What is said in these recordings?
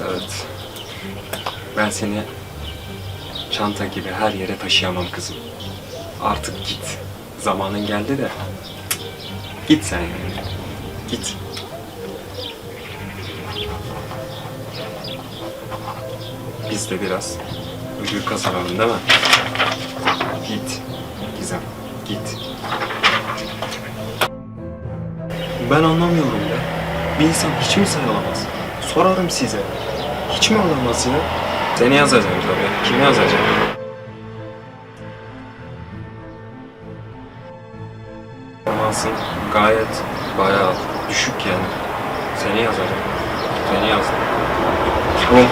Evet evet. Ben seni çanta gibi her yere taşıyamam kızım. Artık git. Zamanın geldi de. Git sen yani. Git. Biz de biraz ödül kazanalım değil mi? Git. Gizem. Git. Ben anlamıyorum ya. Bir insan hiç mi sayılamaz? Sorarım size. Hiç mi olamaz ya? Seni yazacağım tabii. Kimi yazacağım? Performansın gayet bayağı düşük yani. Seni yazacağım. Seni yazdım. Tamam.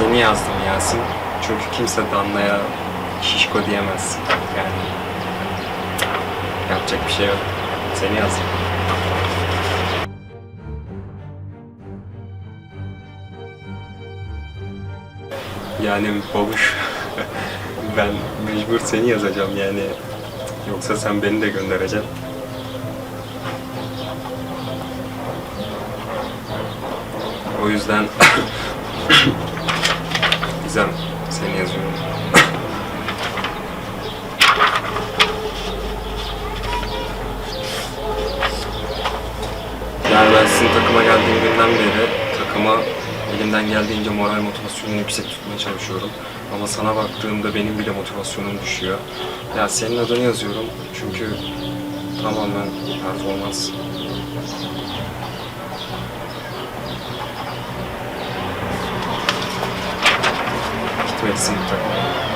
Seni yazdım Yasin. Çünkü kimse Danla'ya şişko diyemez. Yani yapacak bir şey yok. Seni yazdım. Yani babuş ben mecbur seni yazacağım yani. Yoksa sen beni de göndereceksin. O yüzden Gizem seni yazıyorum. Yani ben sizin takıma geldiğim günden beri takıma elimden geldiğince moral motivasyonunu yüksek tutmaya çalışıyorum. Ama sana baktığımda benim bile motivasyonum düşüyor. Ya senin adını yazıyorum çünkü tamamen performans. Gitmelisin bu takıma.